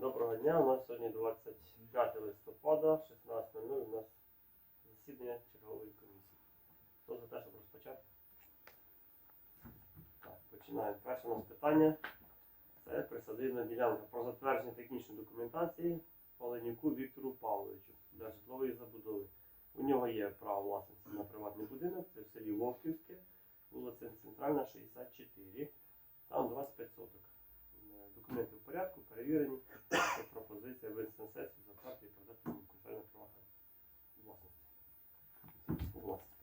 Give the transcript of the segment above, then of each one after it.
Доброго дня. У нас сьогодні 25 листопада, 16.00. У нас засідання чергової комісії. Хто за те, щоб розпочати? Так, починаємо. Перше у нас питання. Це присадибна ділянка про затвердження технічної документації Оленюку Віктору Павловичу для житлової забудови. У нього є право власності на приватний будинок, це в селі Вовківське, вулиця Центральна, 64. Там 25 соток. Е, Документи в порядку, перевірені. Це пропозиція винести на сесію за і продати конференцію права власності. Власність.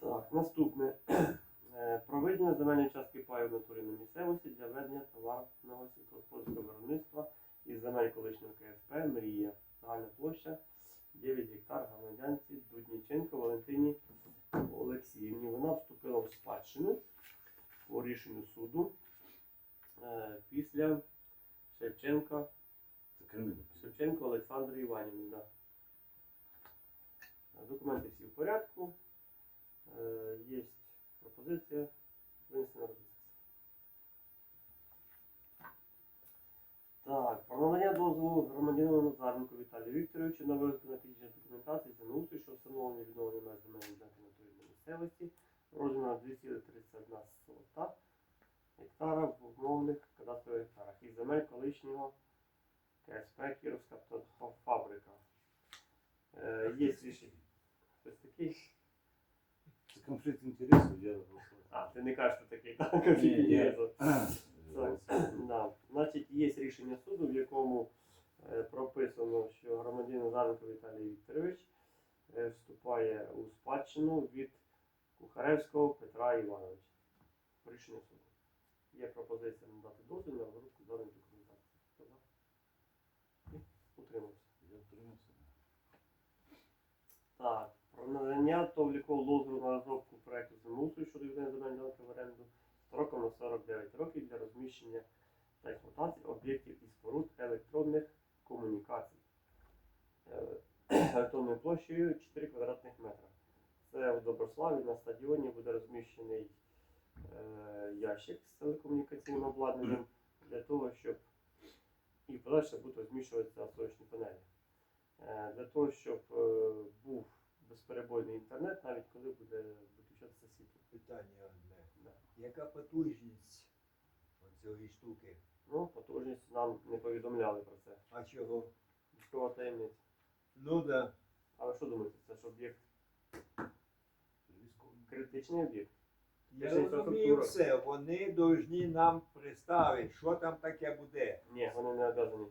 Так, наступне. Проведення Про виділення земельної частки паю в натурі на місцевості для ведення товарного сільськогосподарського виробництва із земель колишнього КСП Мрія. Загальна площа 9 гектар громадянці Дудніченко Валентині Олексіївні. Вона вступила в спадщину по рішенню суду е, після Шевченка Це Кремль. Шевченко Олександрі Іванівни. Да. Е, Документи всі в порядку. Е, Є пропозиція винести на розгляд. Так, про надання дозволу громадянину Назаренку Віталію Вікторовичу на виготовлення технічної документації землеустрою, що встановлення відновлення меж земельної ділянки на території місцевості, розміром 231 сота гектара в умовних кадастрових гектарах із земель колишнього КСП Кіровська птахофабрика. Е, є рішення. Хтось такий? Це конфлікт інтересів, я А, ти не кажеш, що такий, так? конфлікт інтересів. Так, да. Значить, є рішення суду, в якому е, прописано, що громадянин Назаренко Віталій Вікторович вступає у спадщину від Кухаревського Петра Івановича. Рішення суду. Є пропозиція надати дозвіл на розробку даної документації. Хто за? Утримався. Я втримався. Так, про надання товлікового дозволу на розробку проекту землеустрою щодо відведення земельної ділянки в оренду строком на 49 років для розміщення та експлуатації об'єктів і споруд електронних комунікацій. Е, площею 4 квадратних метра. Це в Доброславі на стадіоні буде розміщений е, ящик з телекомунікаційним обладнанням для того, щоб і подальше будуть розміщуватися сонячні панелі. Е, Для того, щоб е, був безперебойний інтернет, навіть коли буде виключатися світло. Питання одне. Да. Яка потужність цієї штуки? Ну, потужність нам не повідомляли про це. А чого? Військова таємниця. Ну да. А ви що думаєте, це ж об'єкт, критичний об'єкт? Я Це розумію інфраструктура. все. Вони повинні нам представити, що там таке буде. Ні, вони не обязані.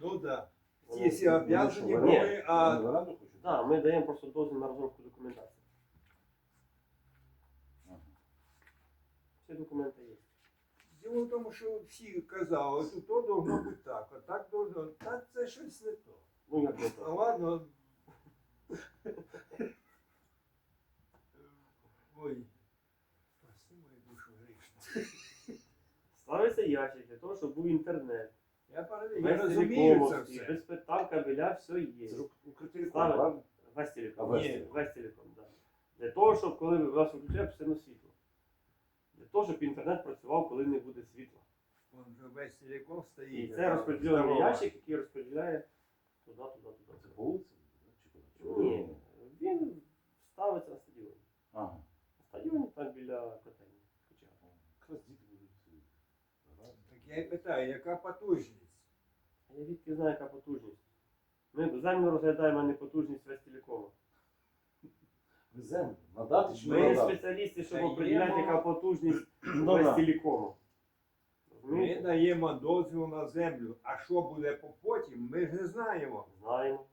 Ну да. Вони- всі об'язані Ні. були, а ми даємо просто дозвіл на розробку документації. Всі документи є. діло в тому, що всі казали, що то должно бути так, а так должно. Та це щось не то. Ну, як не А ладно. Ой. Спаси мою душу грішну. Ставиться ящик для того, щоб був інтернет. Я, я Весь розумію це все. без питань кабеля, все є. Це ж правильно? Весь А, телеком. весь Ні, телеком. весь телеком, так. Для того, щоб коли ви вас виключають, постійно світло. Для того, щоб інтернет працював, коли не буде світла. Вон вже весь телеком І стоїть. це розподілений ящик, який розподіляє туди, туди, туди. Це куди? Ні, він ставиться на стадіоні. Ага. На стадіоні там біля котельні. Якраз діти будуть грати. Так я і питаю, яка потужність? А я відки знаю, яка потужність. Ми землю розглядаємо, а не потужність. Ви землю надати чи не Ми надати? спеціалісти, щоб Та определяти, яка потужність да. телекому. Ми Розумієте? даємо дозвіл на землю, а що буде по- потім, ми ж не знаємо. Знаємо.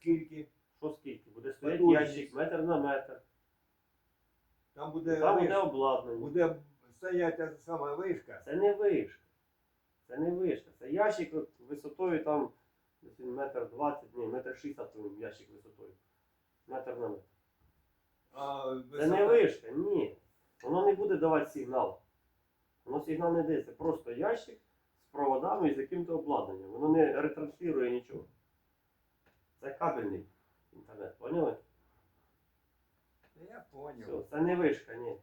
Скільки Що скільки? Буде стояти Потужність. ящик метр на метр. там буде, Там буде виш- обладнання. буде стояти та сама вишка. Це не вишка. Це не вишка. Це ящик от висотою там десь він метр двадцять, ні, метр шістдесят ящик висотою. Метр на метр. А Це не вишка, ні. Воно не буде давати сигнал. Воно сигнал не дає. Це просто ящик з проводами і з яким-то обладнанням. Воно не ретранслює нічого. Це кабельний інтернет, поняли? Я Все, поняв. це не вишка, ні.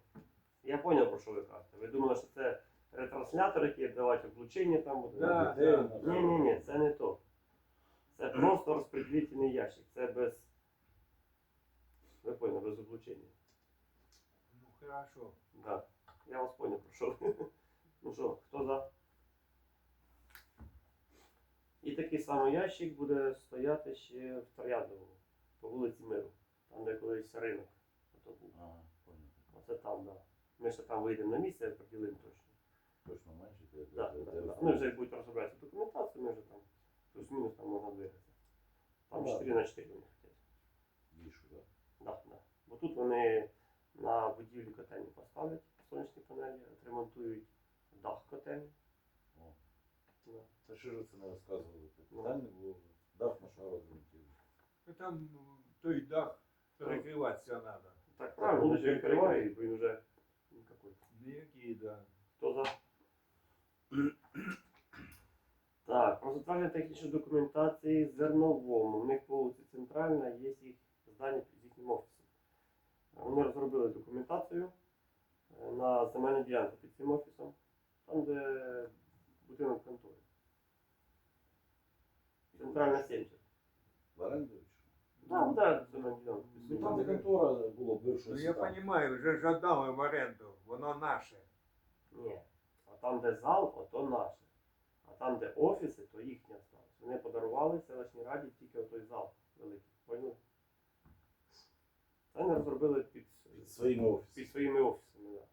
Я зрозумів, про що ви кажете. Ви думали, що це ретранслятор, який давати облучення там буде. Да, да. Ні, ні, ні, це не то. Це просто розподілительний ящик. Це без. Ви поняли, без облучення. Ну, хорошо. Да. Я вас понял, про що. Ну що, хто за? І такий самий ящик буде стояти ще в Трояндовому, по вулиці Миру. Там, де колись ринок. Ото був. Ага, понял. Оце там, так. Да. Ми ще там вийдемо на місце, поділимо точно. Точно менше. де- Да, да, да. Ми вже будуть розробляти документацію, ми вже там плюс-мінус там можна двигатися. Там Ну, 4 на 4 вони хотять. більше, да? Да, да. Бо тут вони на будівлі котельні поставлять сонячні панелі, отремонтують дах котельні. Це що ж це не розказували? Ну. Питання було, дах на шару. Ну, Там ну, той дах перекриватися треба. Так правильно, вже він перекриє, бо він вже никакой. Ніякі, да. Хто за? Так, про затвердження технічної документації зерновому. У них по вулиці Центральна є їх здання під їхнім офісом. Вони розробили документацію на земельну ділянку під цим офісом, там, де будинок контори. Центральна 70. В оренду що? Так, так, земельна ділянка. Ну там де контора була бивша. Ну я розумію, вже ж отдали в оренду, воно наше. Ні. А там, де зал, ото наше. А там, де офіси, то їхні осталось. Вони подарували селищній раді тільки отой зал великий. Поняли? Це вони розробили під, Під своїм офісом. під своїми офісами, так.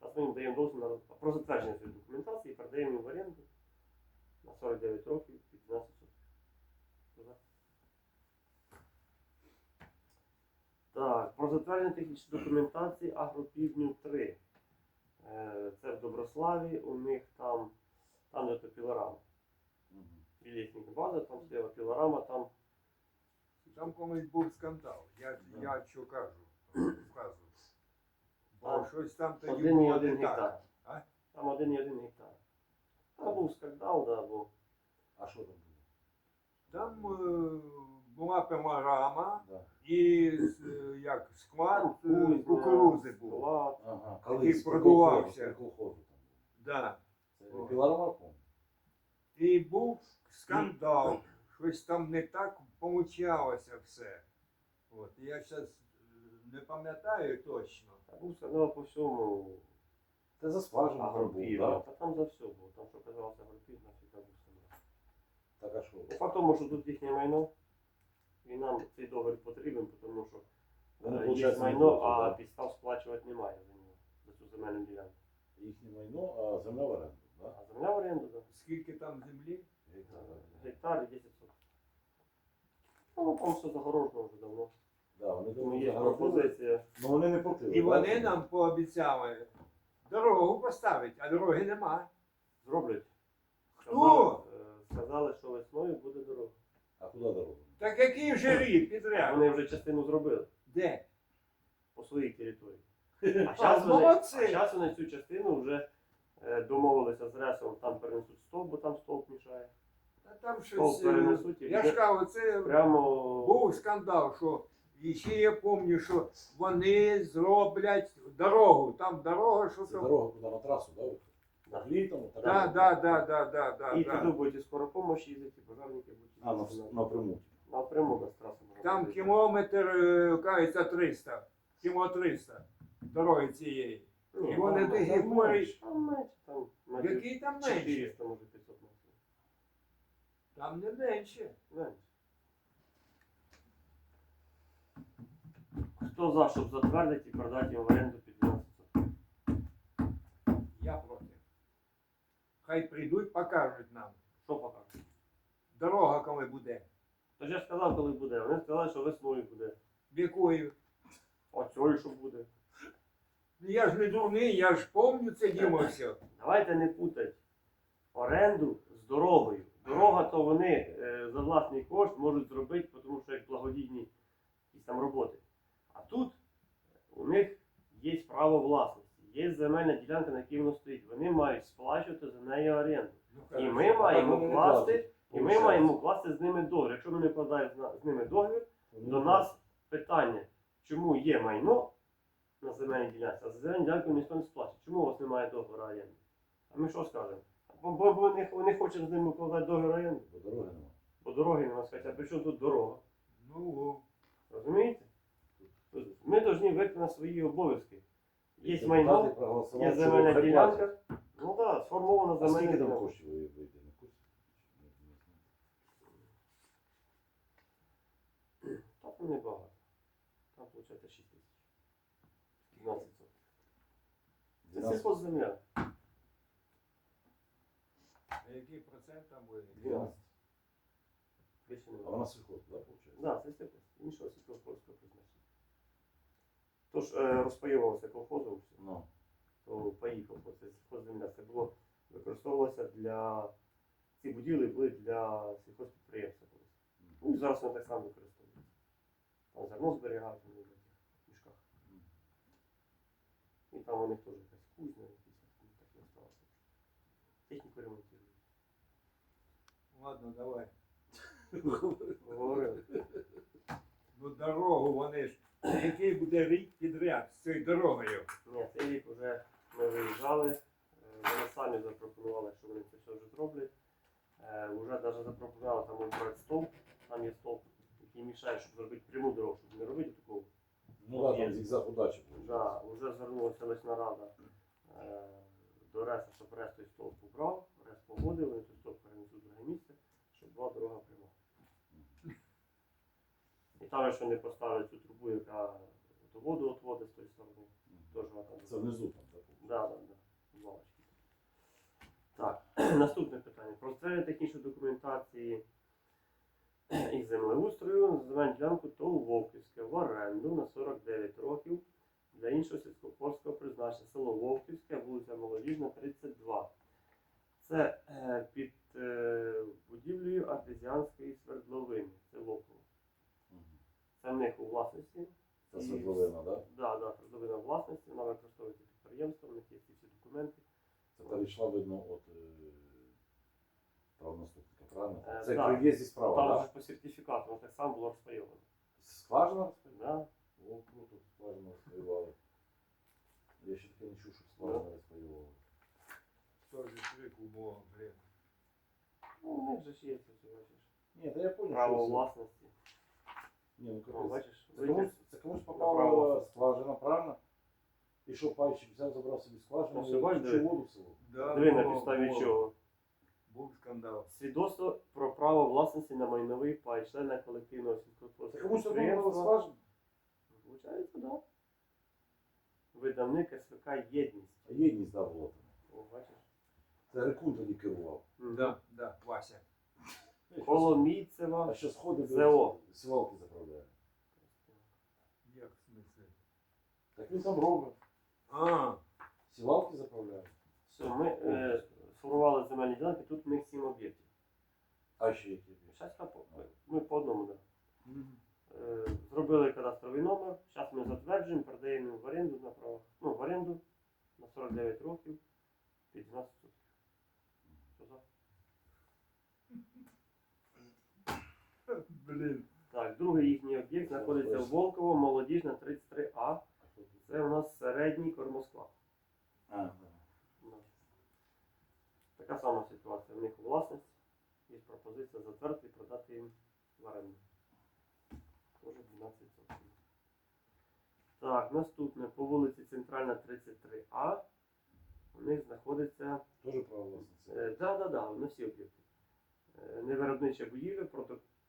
Зараз ми їм даємо дозвіл на про затвердження цієї документації і передаємо їм в оренду на 49 років під 12 соток. Так, про затвердження технічної документації Агропівдню 3. Е, Це в Доброславі, у них там, там де то пілорама. Біля бази, там стояла пілорама, там Там колись був скандал. Я, Да. я що кажу, вказую. Бо Там щось там тоді один і було один так. гектар. А? Там один і один гектар. Там був скандал, да, бо А що там було? Там е, була пилорама Да. і е, як склад е, кузня, кукурузи був. склад. Ага, колись продувався. при там. Да. Це. І був скандал. Щось там не так получалося все. От. Я зараз не пам'ятаю точно. Та був скандал по всьому Це за скважину там агропівдня. да? Та там за все було. Там що казалося агропівдня, завжди був скандал. Так а що? Ну, Факт тому, що тут їхнє майно, і нам цей договір потрібен, тому що Вони, е, є виходить, не майно, платять, а да? підстав сплачувати немає за нього, за цю земельну ділянку. Їхнє майно, а земля в оренду, да? А земля в оренду, так. Скільки там землі? Гектар. Гектар і 10 соток. Ну, там все загорожено вже давно. Да, вони Тому думали, є пропозиція. Ну вони не платили. І вони нам пообіцяли дорогу поставити, а дороги нема. Зроблять. Хто? Сказали, е, Сказали, що весною буде дорога. А куди дорога? Так який вже рік підряд? Вони вже частину зробили Де? по своїй території. А зараз вони, а молодці! щас вони цю частину вже е, домовилися з ресом, там перенесуть стовп, бо там стовп мішає. Та там Стовп щось. е, перенесуть і Я вже ж кажу, це прямо був скандал, що і ще я пам'ятаю, що вони зроблять дорогу. Там дорога, що Це там. дорога куди на трасу, да? Да. Літом. так? Да, да, да, да, да, да, і да. туди будуть скоро помощь їздити, і пожарники будуть А, на, напряму. Напряму без траси. можна Там їздити. кілометр, е, кажеться, 300. Кіло 300 дороги цієї. Ні, і вони там- такі там менше, Там менше, там метрів Який там менше? 400, може 500 метрів. Там не менше. Менше. Хто за, щоб затвердити і продати їм в оренду під 12 соток? Я проти. Хай прийдуть, покажуть нам. Що покажуть? Дорога коли буде. Тож я ж сказав, коли буде. Вони сказали, що весною буде. Якою? А цього що буде? Ну я ж не дурний, я ж пам'ятаю це діло все. Давайте не путати оренду з дорогою. Дорога то вони е, за власний кошт можуть зробити, тому що як благодійні якісь там роботи. Тут у них є право власності, є земельна ділянка, на якій воно стоїть. Вони мають сплачувати за неї оренду. Ну, І ми маємо класти, і ми маємо класти з ними договір. Якщо ми не вкладаємо з ними договір, до нас питання, чому є майно на земельній ділянці, а за земельну ділянку ніхто не сплачує. Чому у вас немає договору оренди? А ми що скажемо? Бо, бо бо не, не хочемо з ними укладати договір оренди, Бо дороги нема. бо дороги нема сказати, а при чому тут дорога? Ну, Розумієте? Ми повинні виконати свої обов'язки. Є майно, є земельна ділянка. Ну так, да, сформована А земельна скільки там ділянка. коштів ви вийде на курс? Не- не знаю. Там небагато. Там виходить 6 тисяч. 12 соток. Це 12. сільхозземля. а який процент там буде? 12. Більше А немає. вона сільхоз, да, виходить? Да, це сільхоз. Іншого сільськогосподарського призначення. Тож е, розпаювалося колхозом все. Ну. то поїхав, бо це сільхозземля. Це було використовувалося для ці будівлі були для сільхозпідприємства колись. Ну і зараз вони так само використовуються. Там зерно зберігають в цих мішках. І там у них теж якась кузня, якісь так і осталося. Техніку ремонтують. Ладно, давай. Говорили. Ну, дорогу вони ж. Який буде рік підряд з цією дорогою? Ні, цей рік вже ми виїжджали. е, Вони самі запропонували, що вони це все вже зроблять. Е, Вже навіть запропонували там обрати стовп. Там є стовп, який мішає, щоб зробити пряму дорогу, щоб не робити таку. Ну да, там зігзаг удачі. Да, вже звернулася селищна рада е, до РЕСа, щоб РЕС той стовп убрав, РЕС погодив, вони той стовп перенесуть в друге місце, щоб була дорога пряма. І там, що не поставили цю трубу, яка от воду відводить з тої сторони, теж вона там. Це внизу там, так? Да, да, да. Лавочки. Так, наступне питання. Про створення технічної документації із землеустрою земельну ділянку ТОВ Вовківське в оренду на 49 років для іншого сільськогосподарського призначення. Село Вовківське, вулиця Молодіжна, 32. Це по сертифікату воно так само було розпайовано. Скважина? Да? О, круто, скважину розпаювали. Я ще таке не чув, щоб скважина розпаювали. Хто ж крик умов, блін. Ну, у них же ж є це все, бачиш. Ні, та я понял, Право що це. власності. Ні, ну Ну, капець. бачиш, Це комусь, це комусь попала Направо. скважина, правильно? І що пайщик взяв, забрав собі скважину, Ну, все, і бачиш, включив диви. воду в село. Да, Диви на було, підставі було. чого. Був скандал. Свідоцтво про право власності на майновий пай члена колективного сільськогосподарського підприємства. Получається, так. Да. Видавник СВК Єдність. А єдність да, там. О, бачиш. Це Рекун тоді керував. Да, да, Вася. Коломійцева. А що сходи ЗО. сівалки заправляє. Як в? Так він там робить. А, Сівалки заправляє. Все, ми е, сформували земельні ділянки, тут в них сім об'єктів. А ще які? Зараз ми по одному, так. Да. мгм. Е, Зробили кадастровий номер. Зараз ми затверджуємо, передаємо в оренду на право. Ну, в оренду на 49 років під 12 суток. Що за? блін. Так, другий їхній об'єкт знаходиться в Волково, молодіжна 33А. А що тут? Це у нас середній кормосклад. А, да. Ну, Така сама ситуація. В них у власності. Є пропозиція затвердити і продати їм в оренду. Тоже 12 сотень. Так, наступне по вулиці Центральна 33А. У них знаходиться Теж право власності. Так, да, да, всі. Е, Невиробнича будівля,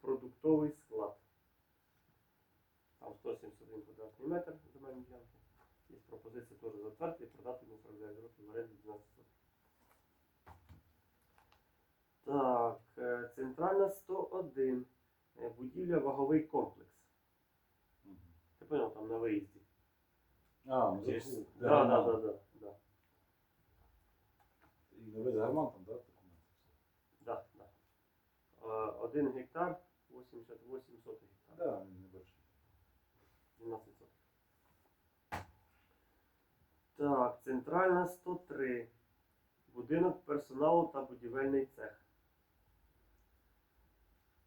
продуктовий склад. Там 171 квадратний метр земельної ділянки. Є пропозиція теж затвердити і продати на 49 років в оренду 12 сотень. Так, е, центральна 101. Е, Будівля ваговий комплекс. Ти поняв, там на виїзді. А, ну Так, да, да, да, да, да. І весь гарман там, да? Документи? Да, да. Е, Один гектар 88 сотих гектар. Да, не бачу. 12 сотих. Так, центральна 103. Будинок персоналу та будівельний цех.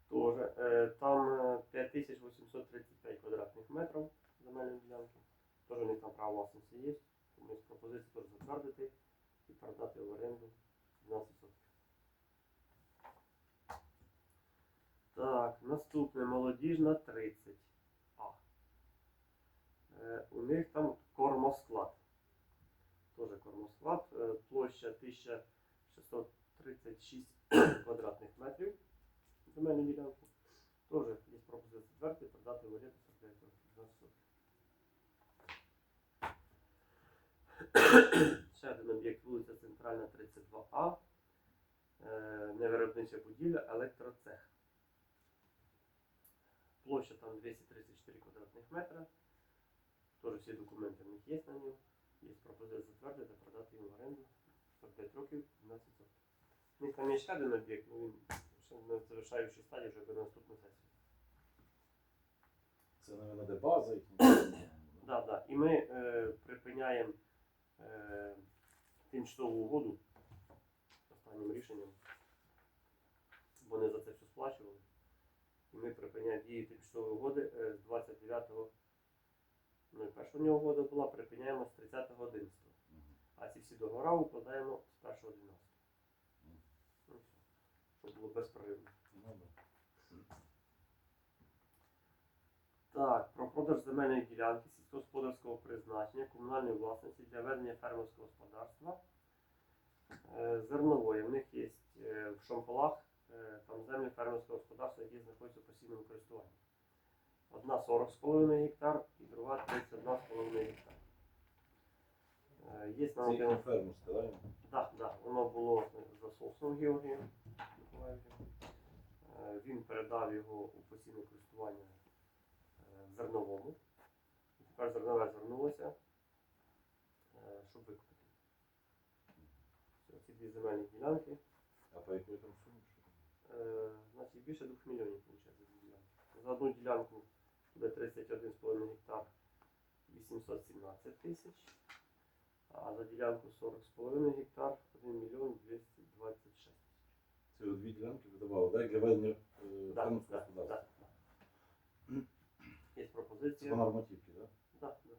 Тоже. Е, там е, 5835 квадратних метрів земельної ділянки. Теж у них там право власності є. Тому є пропозиція теж затвердити і продати в оренду 12%. Так, наступне молодіжна 30. А. Е, у них там кормосклад. Тоже кормосклад. Е, площа 1636 квадратних метрів. Земельну ділянку. Тоже є пропозиція затвердити, продати в оренду 49 років. 12 Ще один об'єкт вулиця Центральна 32А. Е, Невиробнича будівля, електроцех. Площа там 234 квадратних метра. Теж всі документи в них є на нього. Є пропозиція затвердити, продати їм в оренду 45 років 12 років. У них там є ще один об'єкт, ну він ще на завершаючій стадії вже буде наступну сесію. Це, мабуть, де база їхня. Да, да. І ми е, припиняємо е, тимчасову угоду останнім рішенням. Вони за це все сплачували. Ми припиняємо дії тимчасової угоди е, з 29-го. Ну, і перша у нього угода була, припиняємо з 30-го 11 Мгм. А ці всі договори укладаємо з 1-го 12 Мгм. Ну, все. Щоб було безперервно. Ну. Так, про продаж земельної ділянки сільськогосподарського призначення комунальної власності для ведення фермерського господарства е, зернової. В них є е, в Шомполах там землі фермерського господарства, які знаходяться в постійному користуванні. Одна 40,5 гектар і друга 31,5 гектар. Е, Є їхня один да? так, так, воно було за Солсом Георгієм Миколаївичем. Е, Він передав його у постійне користування е, зерновому. І тепер зернове звернулося, е, щоб викупити. Ці дві земельні ділянки. А по якої там сумі? Там? Е, Значить більше 2 мільйонів виходить за дві ділянки. За одну ділянку буде 31,5 гектар 817 тисяч. А за ділянку 40,5 гектар 1 мільйон 226 тисяч. Це дві ділянки видавали, да? Для ведення е, фермерського да, господарства. да, да. Є Це пропозиція. по нормативці, да? Да, да.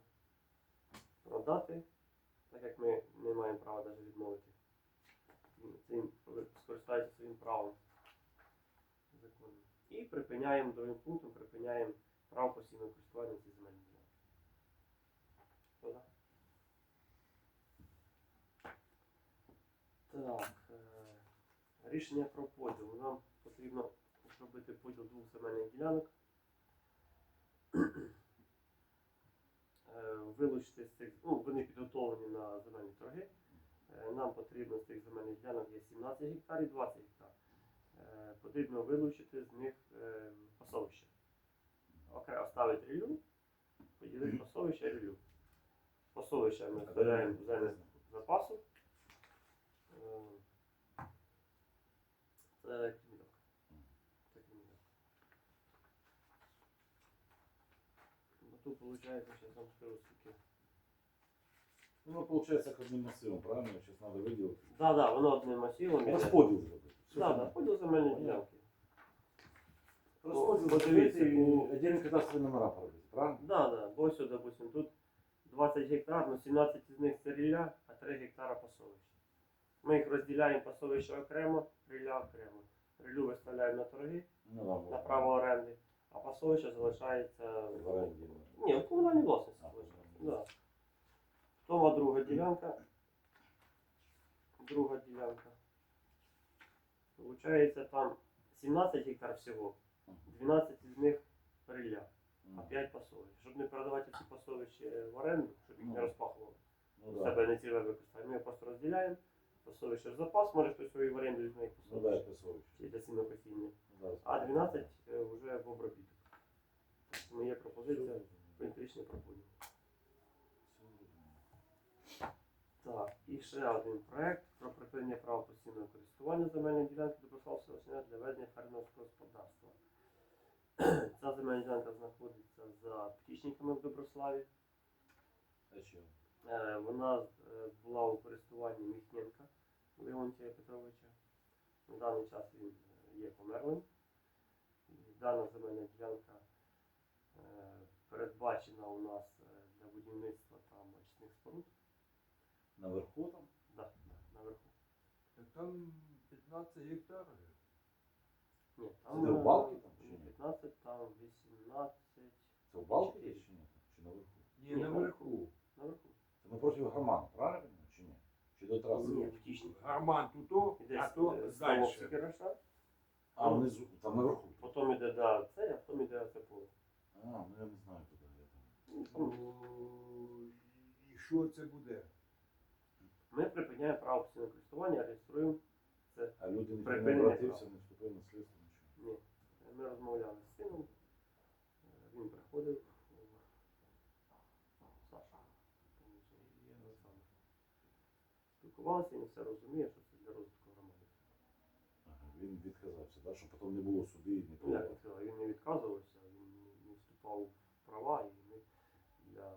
Продати, так як ми не маємо права навіть відмовити. Цим скористається своїм правом. І припиняємо другим пунктом, припиняємо право постійного користування цієї земельної ділянки. Так. е, Рішення про поділ. Нам потрібно зробити поділ двох земельних ділянок. Е, Вилучити з цих, ну, вони підготовлені на земельні торги. Е, Нам потрібно з цих земельних ділянок є 17 гектар і 20 гектар. Е, Потрібно вилучити з них е, пасовище. Окремо оставити рілю, поділити пасовище і рілю. Пасовище ми вставляємо в вони? запасу. Е, Це. Ну тут виходить, зараз вам скажу скільки. Ну, виходить, як одним масивом, правильно? Зараз треба виділити. Да, да, воно одним масивом. Розподіл зробити. Да, понятно. поділ Понятно. ділянки. Розподіл Бо подивіться дивіться, і один кадастровий номера поробити, правильно? Да, да, бо ось, допустим, тут 20 гектар, ну 17 з них це рілля, а 3 гектара пасовище. Ми їх розділяємо пасовище окремо, рілля окремо. Ріллю виставляємо на торги, Ну, на право оренди, а пасовище залишається В оренді. Ні, в комунальній власності залишається. комунальній. Да. Тома друга ділянка. Друга ділянка. Получається там 17 гектар всього, 12 з них рілля. а 5 пасовищ. Щоб не продавати ці пасовища в оренду, щоб їх не Ну. розпахували. Ну, У да. себе не ціле використання. Ми його просто розділяємо. Пасовище в запас, може хтось свої в оренду візьме як Ну, да, пасовище. пісовище. Для сінокосіння. Да, А 12 е, вже в обробіток. Тому є пропозиція рішення проходить. Так, і ще один проект про припинення права постійного користування земельної ділянки Доброславського селища для ведення фермерського господарства. Ця земельна ділянка знаходиться за птічниками в Доброславі. А що? Е, Вона е, була у користуванні Міхненка Леонтія Петровича. На даний час він е, є померлим. Дана земельна ділянка передбачена у нас для будівництва там очисних споруд. Наверху там? Да, да. там 15 гектарів. Ні, Це де, в е, Балки там чи не ні? 15, там 18. Це в Балті Чотири. чи ні? Чи наверху? Ні, наверху. Наверху. Це напроти Гармана, правильно? Чи ні? Чи до траси? Ні, втічні. Гарман тут, то, а то далі. А, внизу, там наверху. потім іде да, це, а потім іде це поле. А, ну я не знаю туди. Я там. Там І що це буде? Ми припиняємо право постійного користування, реєструємо це. А люди не обратився, не вступив на слідство, нічого. Ні. Ми розмовляли з сином. Він приходив. Саша. Спілкувалися, він все розуміє, що це для розвитку громади. Ага, він відказався, да? щоб потім не було суди, і не було. він не відказувався, він не- не вступав в права і ми для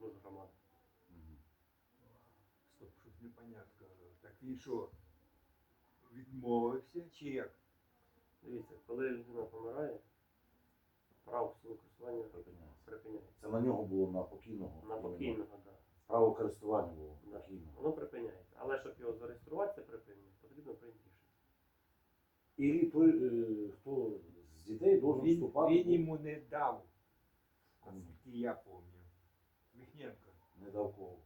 ну, громади. Мгм. Стоп, щось непонятно. Так він що? Відмовився чи як? Дивіться, коли людина помирає, право постійного користування Припиняється. Це на нього було на покійного. На покійного, так. Право користування було Да. покійного. Воно припиняється. Але щоб його зареєструвати, це припинення, потрібно прийняти рішення. І той, е, хто з дітей должен Він, вступати. він йому не дав, Кому? наскільки я пам'ятаю. Міхненко. Не дав кого.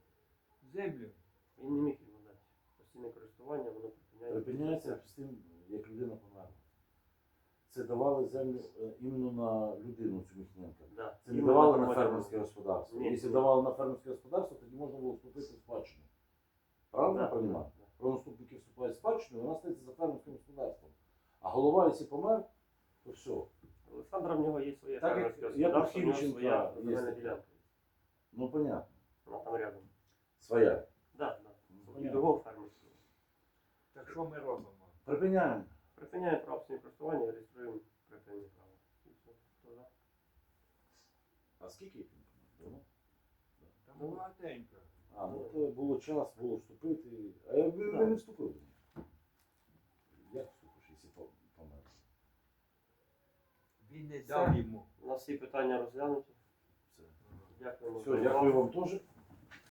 Землю. Він не міг. Постійне користування, воно припиняється. Припиняється з тим, як людина померла. Це давали землю е, іменно на людину цю Міхненка. Да. Це не Іменно давали на фермерське господарство. Ні. Якщо давали на фермерське господарство, тоді можна було вступити в спадщину. Правильно я Да, розумію? да, да. Правонаступники вступають в спадщину, і вона стається за фермерським господарством. А голова, якщо помер, то все. Олександра в нього є своє Так, як фермерське я господарство, в нього своя є земельна ділянка. Ну, понятно. Вона там рядом. Своя. Да, да. Понятно. другого що ми робимо? Припиняємо. Припиняємо право користування реєструємо припинення права. І все. Хто за? А скільки їх? Там Ну. багатенько. А, ну то було час, було вступити. А я ви, ви не вступив. Як вступиш, якщо помер? Він не дав йому. У нас всі питання розглянуті. Все. Дякуємо. Все, дякую вам теж.